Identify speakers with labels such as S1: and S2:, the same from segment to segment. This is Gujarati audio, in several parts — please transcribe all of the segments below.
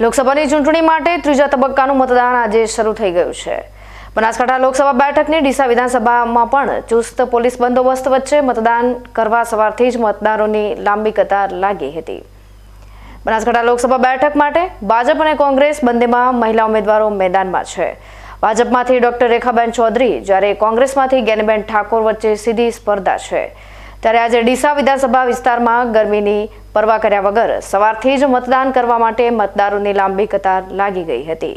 S1: લોકસભાની ચૂંટણી માટે ત્રીજા તબક્કાનું મતદાન આજે શરૂ થઈ ગયું છે. બનાસકાંઠા લોકસભા બેઠકની ડીસા વિધાનસભામાં પણ ચુસ્ત પોલીસ બંદોબસ્ત વચ્ચે મતદાન કરવા સવારથી જ મતદારોની લાંબી કતાર લાગી હતી. બનાસકાંઠા લોકસભા બેઠક માટે ભાજપ અને કોંગ્રેસ બંનેમાં મહિલા ઉમેદવારો મેદાનમાં છે. ભાજપમાંથી ડોક્ટર રેખાબેન ચૌધરી, જ્યારે કોંગ્રેસમાંથી જ્ઞાનીબેન ઠાકોર વચ્ચે સીધી સ્પર્ધા છે. ત્યારે આજે ડીસા વિધાનસભા વિસ્તારમાં ગરમીની પરવા કર્યા વગર સવારથી જ મતદાન કરવા માટે મતદારોની લાંબી કતાર લાગી ગઈ હતી.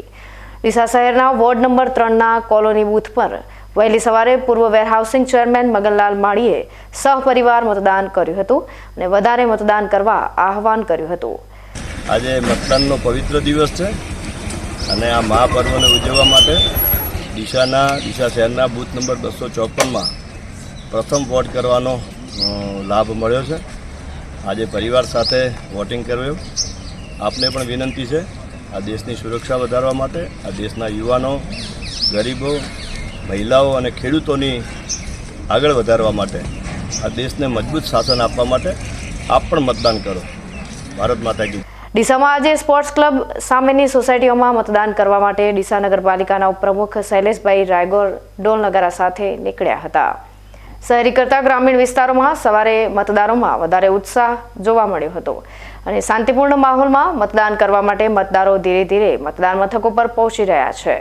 S1: ડીસા શહેરના વોર્ડ નંબર ત્રણના કોલોની બૂથ પર વહેલી સવારે પૂર્વ વેરહાઉસિંગ ચેરમેન મગનલાલ માળીએ સહપરિવાર મતદાન કર્યું હતું અને વધારે મતદાન કરવા આહવાન કર્યું હતું.
S2: આજે મતદાનનો પવિત્ર દિવસ છે અને આ મહાપર્વને ઉજવવા માટે ડીસાના, ડીસા શહેરના બૂથ નંબર બસો ચોપનમાં પ્રથમ વોટ કરવાનો લાભ મળ્યો છે. આજે પરિવાર સાથે વોટિંગ કર્યું. આપને પણ વિનંતી છે આ દેશની સુરક્ષા વધારવા માટે, આ દેશના યુવાનો, ગરીબો, મહિલાઓ અને ખેડૂતોની આગળ વધારવા માટે, આ દેશને મજબૂત શાસન આપવા માટે આપ પણ મતદાન કરો. ભારત માતા કી
S1: ડીસામાં આજે સ્પોર્ટ્સ ક્લબ સામેની સોસાયટીઓમાં મતદાન કરવા માટે ડીસા નગરપાલિકાના ઉપપ્રમુખ શૈલેષભાઈ રાયગોર ડોલનગરા સાથે નીકળ્યા હતા. શહેરી કરતા ગ્રામીણ વિસ્તારોમાં સવારે મતદારોમાં વધારે ઉત્સાહ જોવા મળ્યો હતો. અને શાંતિપૂર્ણ માહોલમાં મતદાન કરવા માટે મતદારો ધીરે ધીરે મતદાન મથકો પર પહોંચી રહ્યા છે.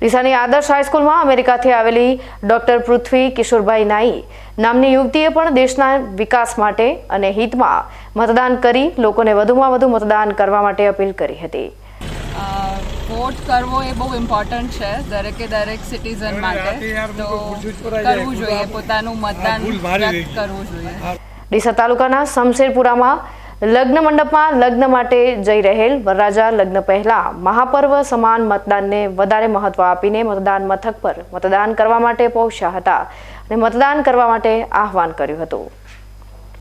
S1: ડીસાની આદર્શ હાઈસ્કૂલમાં અમેરિકાથી આવેલી ડોક્ટર પૃથ્વી કિશોરભાઈ નાઈ નામની યુવતીએ પણ દેશના વિકાસ માટે અને હિતમાં મતદાન કરી લોકોને વધુમાં વધુ મતદાન કરવા માટે અપીલ કરી હતી.
S3: વોટ કરવો એ બહુ ઇમ્પોર્ટન્ટ છે દરેકે દરેક સિટીઝન માટે. તો કરવું જોઈએ પોતાનું મતદાન કરવું જોઈએ.
S1: ડીસા તાલુકાના શમશેરપુરામાં લગ્ન મંડપમાં લગ્ન માટે જઈ રહેલ વરરાજા લગ્ન પહેલા મહાપર્વ સમાન મતદાનને વધારે મહત્વ આપીને મતદાન મથક પર મતદાન કરવા માટે પહોંચ્યા હતા અને મતદાન કરવા માટે આહવાન કર્યું હતું.